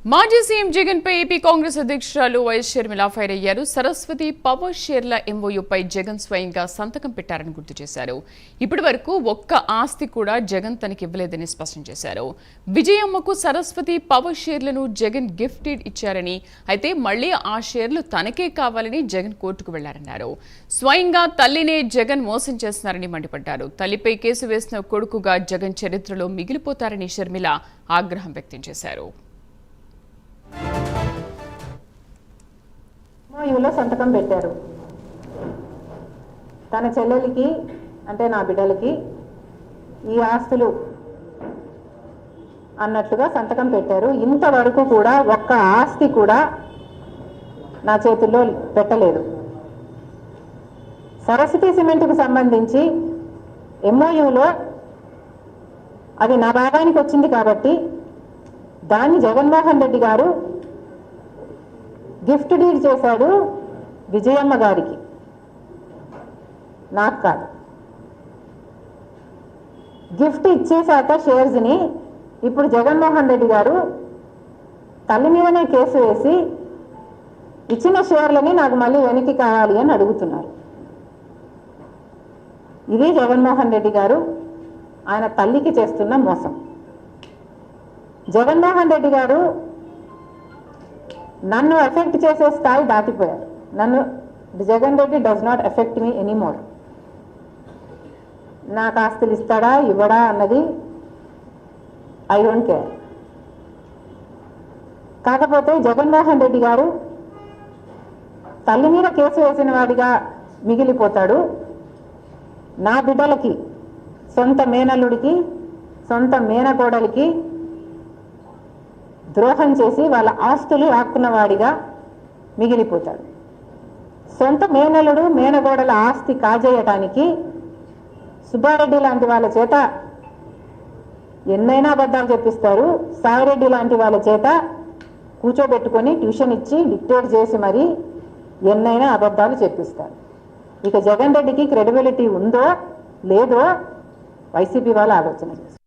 మాజీ సీఎం జగన్ పై ఏపీ కాంగ్రెస్ అధ్యక్షురాలు వైఎస్ షర్మిల ఫైర్ అయ్యారు సరస్వతి పవర్ షేర్ల ఎంఓయూపై జగన్ స్వయంగా సంతకం పెట్టారని గుర్తు చేశారు. ఇప్పటి వరకు ఒక్క ఆస్తి కూడా జగన్ తనకి ఇవ్వలేదని స్పష్టం చేశారు. విజయమ్మకు సరస్వతి పవర్ షేర్లను జగన్ గిఫ్ట్ ఇచ్చారని అయితే మళ్ళీ ఆ షేర్లు తనకే కావాలని జగన్ కోర్టుకు వెళ్ళారన్నారు. స్వయంగా తల్లినే జగన్ మోసం చేస్తున్నారని మండిపడ్డారు. తల్లిపై కేసు వేసిన కొడుకుగా జగన్ చరిత్రలో మిగిలిపోతారని షర్మిల ఆగ్రహం వ్యక్తం చేశారు. ఎంఓయూలో సంతకం పెట్టారు. తన చెల్లెలికి అంటే నా బిడ్డలకి ఈ ఆస్తులు అన్నట్లుగా సంతకం పెట్టారు. ఇంతవరకు కూడా ఒక్క ఆస్తి కూడా నా చేతుల్లో పెట్టలేదు. సరస్వతి సిమెంట్కు సంబంధించి ఎంఓయూలో అది నా భాగానికి వచ్చింది కాబట్టి దాన్ని జగన్మోహన్ రెడ్డి గారు గిఫ్ట్ డీడ్ చేశాడు విజయమ్మ గారికి. నాకు కాదు. గిఫ్ట్ ఇచ్చేశాక షేర్స్ని ఇప్పుడు జగన్మోహన్ రెడ్డి గారు తల్లి మీదనే కేసు వేసి ఇచ్చిన షేర్లని నాకు మళ్ళీ వెనక్కి కావాలి అని అడుగుతున్నారు. ఇది జగన్మోహన్ రెడ్డి గారు ఆయన తల్లికి చేస్తున్న మోసం. జగన్మోహన్ రెడ్డి గారు నన్ను ఎఫెక్ట్ చేసే స్థాయి దాటిపోయారు నన్ను Jagan Reddy does not affect me anymore నాకు ఆస్తులు ఇస్తాడా ఇవ్వడా అన్నది ఐ డోంట్ కేర్ కాకపోతే జగన్మోహన్ రెడ్డి గారు తల్లి మీద కేసు వేసిన వాడిగా మిగిలిపోతాడు. నా బిడ్డలకి సొంత మేనల్లుడికి సొంత మేనకోడలికి ద్రోహం చేసి వాళ్ళ ఆస్తులు ఆక్కున్నవాడిగా మిగిలిపోతాడు. సొంత మేనలుడు మేనగోడల ఆస్తి కాజేయటానికి సుబ్బారెడ్డి లాంటి వాళ్ళ చేత ఎన్నైనా అబద్ధాలు చెప్పిస్తారు. సాయిరెడ్డి లాంటి వాళ్ళ చేత కూర్చోబెట్టుకొని ట్యూషన్ ఇచ్చి డిక్టేట్ చేసి మరి ఎన్నైనా అబద్ధాలు చెప్పిస్తారు. ఇక జగన్ రెడ్డికి క్రెడిబిలిటీ ఉందో లేదో వైసీపీ వాళ్ళు ఆలోచన. చేస్తారు